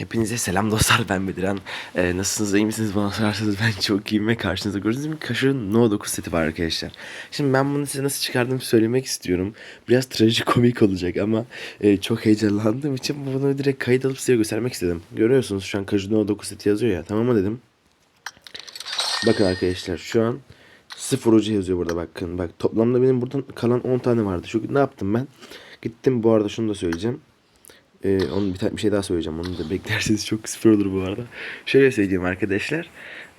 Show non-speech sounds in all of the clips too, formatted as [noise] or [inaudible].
Hepinize selam dostlar ben Bediren. Ee, nasılsınız iyi misiniz bana sorarsanız ben çok iyiyim ve karşınızda gördüğünüz gibi Kaşır'ın No 9 seti var arkadaşlar. Şimdi ben bunu size nasıl çıkardığımı söylemek istiyorum. Biraz trajikomik olacak ama e, çok heyecanlandığım için bunu direkt kayıt alıp size göstermek istedim. Görüyorsunuz şu an Kaşır No 9 seti yazıyor ya tamam mı dedim. Bakın arkadaşlar şu an sıfır ucu yazıyor burada bakın. Bak toplamda benim buradan kalan 10 tane vardı. Şu ne yaptım ben? Gittim bu arada şunu da söyleyeceğim. Ee, onun bir, tane, bir şey daha söyleyeceğim. Onu da beklerseniz çok süper olur bu arada. Şöyle söyleyeyim arkadaşlar.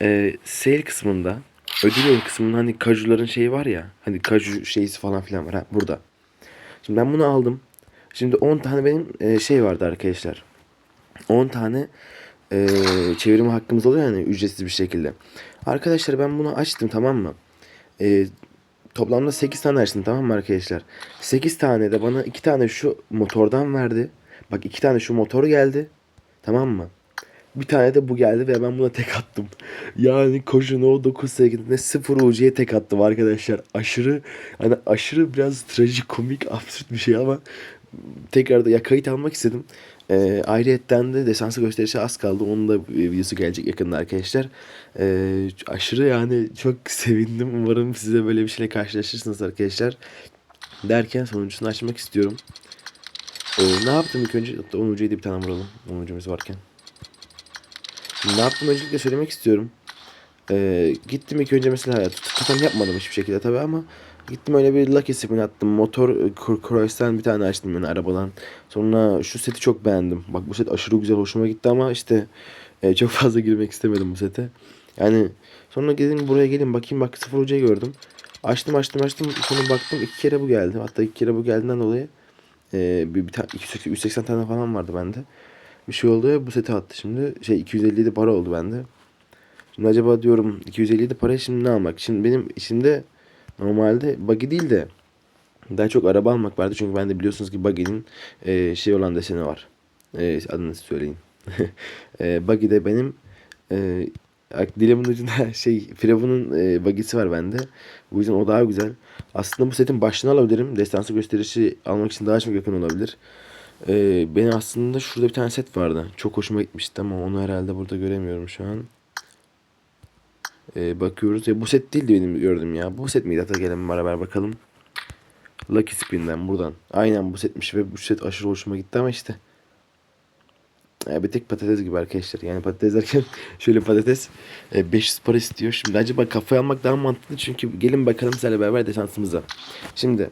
Ee, sale kısmında ödül yolu kısmında hani kajuların şeyi var ya. Hani kaju şeysi falan filan var ha burada. Şimdi ben bunu aldım. Şimdi 10 tane benim e, şey vardı arkadaşlar. 10 tane e, çevirme hakkımız oluyor yani ücretsiz bir şekilde. Arkadaşlar ben bunu açtım tamam mı? E, toplamda 8 tane açtım tamam mı arkadaşlar? 8 tane de bana 2 tane şu motordan verdi. Bak 2 tane şu motor geldi. Tamam mı? Bir tane de bu geldi ve ben buna tek attım. Yani koşun o 9 sevgilinde 0 UC'ye tek attım arkadaşlar. Aşırı hani aşırı biraz trajikomik absürt bir şey ama tekrar da ya kayıt almak istedim. Ee, ayrıyetten de desansı gösterisi az kaldı. Onun da videosu gelecek yakında arkadaşlar. Ee, aşırı yani çok [laughs] sevindim. Umarım size böyle bir şeyle karşılaşırsınız arkadaşlar. Derken sonuncusunu açmak istiyorum. Ee, ne yaptım ilk önce? Hatta 10 ucuydu bir tane vuralım. 10 ucumuz varken. Ne yaptım öncelikle söylemek istiyorum. Ee, gittim ilk önce mesela tutam yapmadım hiçbir şekilde tabi ama gittim öyle bir lucky spin attım. Motor e, Cross'tan bir tane açtım yani arabadan. Sonra şu seti çok beğendim. Bak bu set aşırı güzel hoşuma gitti ama işte e, çok fazla girmek istemedim bu sete. Yani sonra gelin buraya gelin bakayım bak sıfır ucayı gördüm. Açtım açtım açtım sonra baktım iki kere bu geldi. Hatta iki kere bu geldiğinden dolayı e, bir, bir tane 180 tane falan vardı bende. Bir şey oldu ve bu seti attı şimdi. Şey 257 para oldu bende. Şimdi acaba diyorum 257 para şimdi ne almak? Şimdi benim içimde normalde buggy değil de daha çok araba almak vardı. Çünkü bende biliyorsunuz ki buggy'nin e, şey olan deseni var. E, adını söyleyin. [laughs] e, buggy'de benim e, dilimin ucunda [laughs] şey Firavun'un e, bagisi var bende. Bu yüzden o daha güzel. Aslında bu setin başlığını alabilirim. Destansı gösterişi almak için daha çok yakın olabilir. E, benim aslında şurada bir tane set vardı. Çok hoşuma gitmişti ama onu herhalde burada göremiyorum şu an. E, bakıyoruz. Ya bu set değildi benim gördüm ya. Bu set miydi? Hatta gelin beraber bakalım. Lucky Spin'den buradan. Aynen bu setmiş ve bu set aşırı hoşuma gitti ama işte. E, bir tek patates gibi arkadaşlar. Yani patates derken [laughs] şöyle patates e, 500 para istiyor. Şimdi acaba kafaya almak daha mantıklı çünkü gelin bakalım sizlerle beraber desansımıza. Şimdi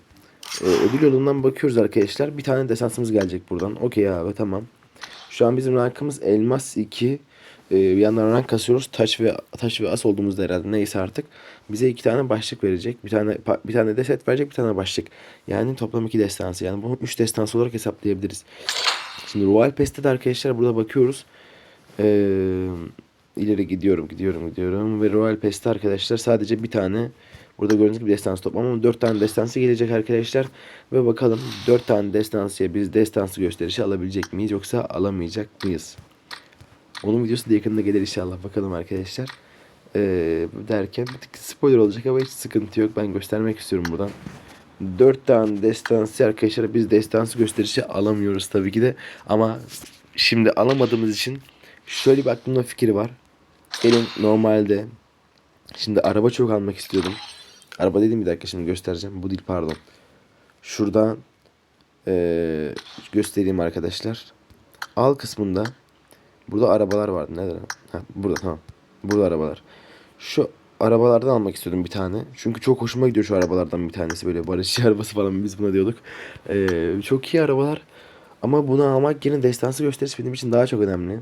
e, ödül yolundan bakıyoruz arkadaşlar. Bir tane desansımız gelecek buradan. Okey abi tamam. Şu an bizim rankımız elmas 2. E, bir yandan rank kasıyoruz. Taş ve taş ve as olduğumuzda herhalde neyse artık. Bize iki tane başlık verecek. Bir tane bir tane de set verecek, bir tane başlık. Yani toplam iki destansı. Yani bunu 3 destansı olarak hesaplayabiliriz. Şimdi Royal Pest'te de arkadaşlar burada bakıyoruz. Ee, ileri gidiyorum gidiyorum gidiyorum. Ve Royal Pest'te arkadaşlar sadece bir tane burada gördüğünüz gibi destansı toplam ama 4 tane destansı gelecek arkadaşlar. Ve bakalım 4 tane destansıya biz destansı gösterişi alabilecek miyiz yoksa alamayacak mıyız? Onun videosu da yakında gelir inşallah bakalım arkadaşlar. Ee, derken spoiler olacak ama hiç sıkıntı yok. Ben göstermek istiyorum buradan. 4 tane destansı arkadaşlar biz destansı gösterişi alamıyoruz tabii ki de. Ama şimdi alamadığımız için şöyle bir aklımda fikir var. Benim normalde şimdi araba çok almak istiyordum. Araba dedim bir dakika şimdi göstereceğim. Bu değil pardon. Şuradan ee, göstereyim arkadaşlar. Al kısmında burada arabalar vardı. Nerede? Ha, burada tamam. Burada arabalar. Şu arabalardan almak istiyordum bir tane. Çünkü çok hoşuma gidiyor şu arabalardan bir tanesi. Böyle barış [laughs] arabası falan biz buna diyorduk. Ee, çok iyi arabalar. Ama bunu almak yerine destansı gösterisi benim için daha çok önemli.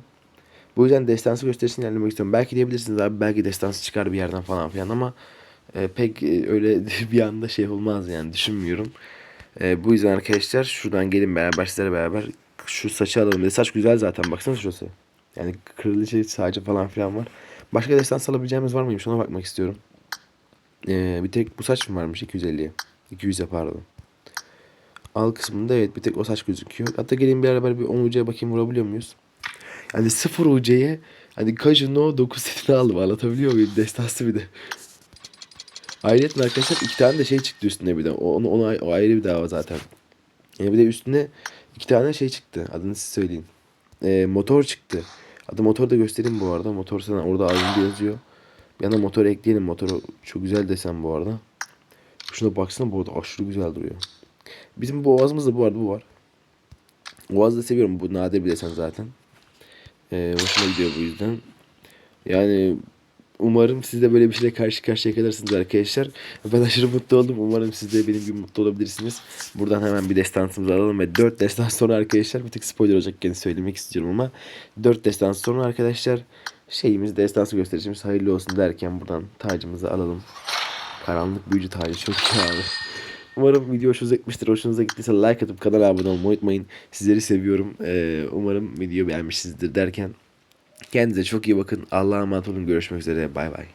Bu yüzden destansı gösterisini ilerlemek istiyorum. Belki diyebilirsiniz abi belki destansı çıkar bir yerden falan filan ama e, pek e, öyle [laughs] bir anda şey olmaz yani düşünmüyorum. E, bu yüzden arkadaşlar şuradan gelin beraber sizlerle beraber şu saçı alalım. Saç güzel zaten baksana şurası. Yani kraliçe sadece falan filan var. Başka destans alabileceğimiz var mıymış ona bakmak istiyorum. Ee, bir tek bu saç mı varmış 250'ye? 200'e pardon. Al kısmında evet bir tek o saç gözüküyor. Hatta gelin bir beraber bir 10 UC'ye bakayım vurabiliyor muyuz? Yani 0 UC'ye hani Kajino 9 setini aldım anlatabiliyor muyum? Destansı bir de. Ayrıca arkadaşlar iki tane de şey çıktı üstüne bir de. Onu, onu o ayrı bir dava zaten. Yani bir de üstüne iki tane şey çıktı. Adını siz söyleyin. e, motor çıktı. Adı motor da göstereyim bu arada. Motor sana orada ayrıntı yazıyor. Yana motor ekleyelim. Motoru çok güzel desen bu arada. Şuna baksana bu arada aşırı güzel duruyor. Bizim boğazımızda bu arada bu var. Boğazı da seviyorum. Bu nadir bir desen zaten. Ee, hoşuma gidiyor bu yüzden. Yani umarım siz de böyle bir şeyle karşı karşıya kalırsınız arkadaşlar. Ben aşırı mutlu oldum. Umarım siz de benim gibi mutlu olabilirsiniz. Buradan hemen bir destansımızı alalım ve 4 destans sonra arkadaşlar bir tık spoiler olacak gene söylemek istiyorum ama 4 destans sonra arkadaşlar şeyimiz destansı gösterişimiz hayırlı olsun derken buradan tacımızı alalım. Karanlık büyücü tacı çok iyi abi. Umarım video hoşunuza gitmiştir. Hoşunuza gittiyse like atıp kanala abone olmayı unutmayın. Sizleri seviyorum. Ee, umarım video beğenmişsinizdir derken kendinize çok iyi bakın. Allah'a emanet olun. Görüşmek üzere. Bay bay.